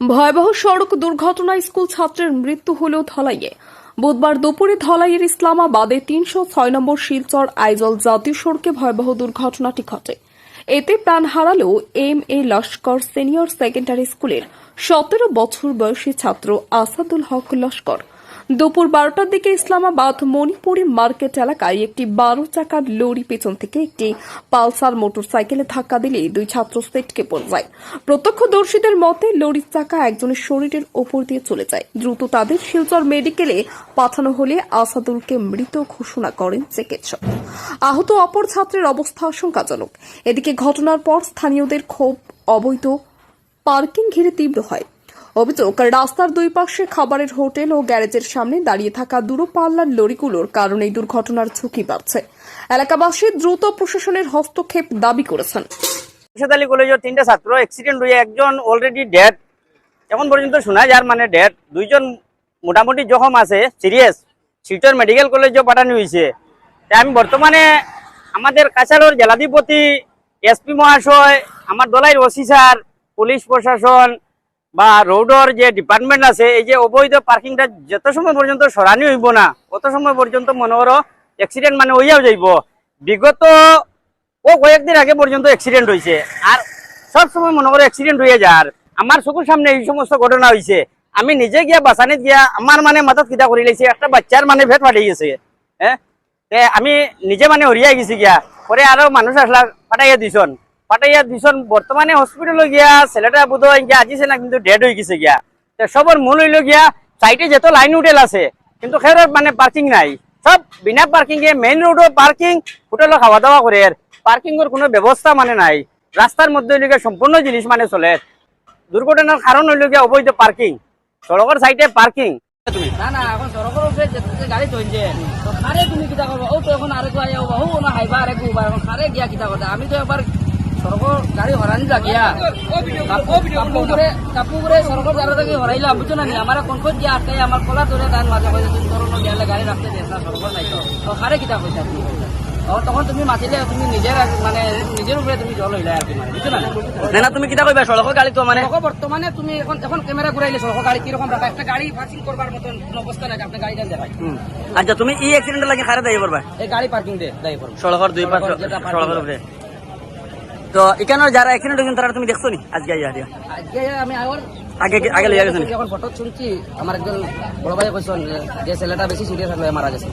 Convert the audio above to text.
ভয়াবহ সড়ক দুর্ঘটনায় স্কুল ছাত্রের মৃত্যু হলেও ধলাইয়ে। বুধবার দুপুরে ধলাইয়ের ইসলামাবাদে তিনশো ছয় নম্বর শিলচর আইজল জাতীয় সড়কে ভয়াবহ দুর্ঘটনাটি ঘটে। এতে প্রাণ হারালো M A Laskar senior secondary স্কুলের সতেরো বছর বয়সী ছাত্র আসাদুল হক লস্কর। দুপুর বারোটার দিকে ইসলামাবাদ মণিপুরি মার্কেট এলাকায় একটি বারো চাকার লরি পেছন থেকে একটি পালসার মোটরসাইকেলে ধাক্কা দিলে দুই ছাত্র সেটকে পড়ে যায়। প্রত্যক্ষদর্শীদের মতে, লরির চাকা একজনের শরীরের ওপর দিয়ে চলে যায়। দ্রুত তাদের শিলচর মেডিকেলে পাঠানো হলে আসাদুলকে মৃত ঘোষণা করেন চিকিৎসক। আহত অপর ছাত্রের অবস্থা আশঙ্কাজনক। এদিকে ঘটনার পর স্থানীয়দের ক্ষোভ অবৈধ। পার্কিং ঘিরে তীব্র হয়। অভিযোগ রাস্তার দুই পাশে খাবারের হোটেল ও গ্যারেজের সামনে দাঁড়িয়ে থাকা দূরপাল্লার লরিগুলোর কারণে এই দুর্ঘটনার ঝুঁকি বাড়ছে। এলাকাবাসী দ্রুত প্রশাসনের হস্তক্ষেপ দাবি করেছেন। মুর্শিদ আলী কলেজের তিনটা ছাত্র অ্যাক্সিডেন্ট হয়ে একজন অলরেডি ডেড এখন পর্যন্ত শোনা যার মানে ডেড দুইজন মোটামুটি জখম আছে সিরিয়াস শিলচর মেডিকেল কলেজেও পাঠানো হয়েছে। তাই আমি বর্তমানে আমাদের কাছাড়ের জেলাধিপতি এসপি মহাশয়, আমার দলাইয়ের ওসি স্যার পুলিশ প্রশাসন বা রোডর যে ডিপার্টমেন্ট আছে, এই যে অবৈধ পার্কিংটা যত সময় পর্যন্ত সরানি হইব না, অত সময় পর্যন্ত মনে করো অ্যাক্সিডেন্ট মানে হইয়াও যাইব। বিগত ও কয়েকদিন আগে পর্যন্ত অ্যাক্সিডেন্ট হয়েছে আর সব সময় মনে করো অ্যাক্সিডেন্ট হয়ে যার আমার চকুর সামনে এই সমস্ত ঘটনা হয়েছে আমি নিজে গিয়া, বাসানিত গিয়া, আমার মানে মাথাত কিতা করে লাইছে, একটা বাচ্চার মানে ভেট ফাটি গেছে। হ্যাঁ? আমি নিজে মানে হরিয়াই গেছি গিয়া। পরে আরও মানুষ আসলা, ফাটাইয়া দিছন। ফাটাইয়া দিছন বর্তমানে হসপিটালে গিয়া, ছেলেটা বোধ হয় গিয়া আজিছে না কিন্তু ডেড হয়ে গেছে গিয়া। তে সবর মূল হইল গিয়া সাইডে যত লাইন হোটেল আছে, কিন্তু খের মানে পার্কিং নাই। সব বিনা পার্কিং এ মেইন রোডও পার্কিং হোটেলও খাওয়া দাওয়া করে পার্কিং এর কোনো ব্যবস্থা মানে নাই। রাস্তার মধ্যে হইলে সম্পূর্ণ জিনিস মানে চলে। দুর্ঘটনার কারণ হইল গিয়া অবৈধ পার্কিং সড়কের সাইডে পার্কিং তুমি না না, এখন সড়কের গাড়ি তো খারে তুমি কিতা করব ও তো এখন আরেকু এখন আমি তো একবার সড়কের গাড়ি হরানি লাগিয়া কাপু করে সড়কের গাড়ি থেকে হরাইলাম বুঝছ না আমার কোন কোন আটকাই আমার কলা ধরে দান মাঝে মাঝে তুমি ধরো গেলে গাড়ি রাখতে দিস না সড়কের নাই তো তো কিতা কইতা তুমি তুমি মাতিলে তুমি নিজের মানে নিজের উপরে তুমি জল হইলে আর কি মানে বুঝছ না তুমি কিতা কইবা সড়কের গাড়ি তো মানে বর্তমানে তুমি এখন এখন ক্যামেরা ঘুরাইলে সড়ক গাড়ি কীরকম রাখা একটা গাড়ি পার্কিং করবার মতন অবস্থা নাই আপনি গাড়িটা দেখাই আচ্ছা তুমি ই অ্যাক্সিডেন্ট লাগে খারে দায়ী করবা এই গাড়ি পার্কিং দে দায়ী করব সড়কের দুই পাশ সড়কের সড়কের উপরে তো এখানে যারা এখানে হয়েছেন তারা তুমি দেখছ নি? আজকে আইয়া দিয়া আজকে আমি আবার আগে আগে লইয়া গেছেন যখন ফটো শুনছি আমার একজন বড় ভাই কইছেন যে ছেলেটা বেশি সিরিয়াস হয়ে মারা গেছে।